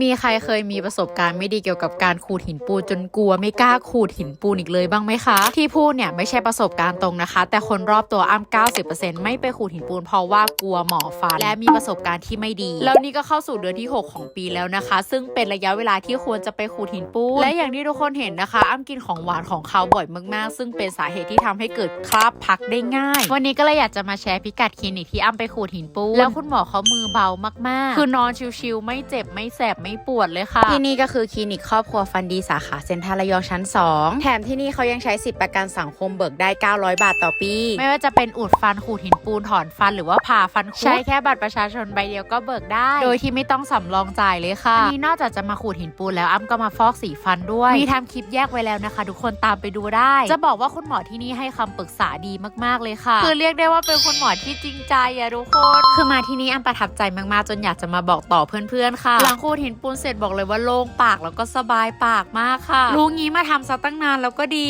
มีใครเคยมีประสบการณ์ไม่ดีเกี่ยวกับการขูดหินปูนจนกลัวไม่กล้าขูดหินปูนอีกเลยบ้างไหมคะ ที่พูดเนี่ยไม่ใช่ประสบการณ์ตรงนะคะ แต่คนรอบตัวอ้ำ90%ไม่ไปขูดหินปูนเพราะว่ากลัวหมอฟันและมีประสบการณ์ที่ไม่ดี แล้วนี่ก็เข้าสู่เดือนที่ 6 ของปีแล้วนะคะ ซึ่งเป็นระยะเวลาที่ควรจะไปขูดหินปูนและอย่างที่ทุกคนเห็นนะคะอ้ำกินของหวานของเขาบ่อยมากๆ ซึ่งเป็นสาเหตุที่ทำให้เกิดคราบพักได้ง่าย วันนี้ก็เลยอยากจะมาแชร์พิกัดคลินิกที่อ้ำไปขูดหินปูนแล้วคุณหมอเขามือเบามากๆ คือนอนชิวๆไม่เจ็บไม่แสบไม่ปวดเลยค่ะ ที่นี่ก็คือคลินิกครอบครัวฟันดีสาขาเซ็นทรัลระยองชั้น 2 แถมที่นี่เขายังใช้สิทธิประกันสังคมเบิกได้ 900 บาทต่อปี ไม่ว่าจะเป็นอุดฟันขูดหินปูนถอนฟันหรือว่าผ่าฟันคุดใช้แค่บัตรประชาชนใบเดียวก็เบิกได้ โดยที่ไม่ต้องสำรองจ่ายเลยค่ะอันนี้นอกจากจะมาขูดหินปูนแล้วอ้ำก็มาฟอกสีฟันด้วยมีทำคลิปแยกไว้แล้วนะคะ ทุกคนตามไปดูได้ จะบอกว่าคุณหมอที่นี่ให้คำปรึกษาดีมากๆเลยค่ะ คือเรียกได้ว่าเป็นคุณหมอที่จริงใจอะทุกคน คือมาที่นี่อ้ำประทับใจมากๆจนอยากจะมาบอกต่อเพื่อนๆค่ะหลังขูดหินปูนเสร็จบอกเลยว่าโล่งปากแล้วก็สบายปากมากค่ะ รู้งี้มาทำซะตั้งนานแล้วก็ดี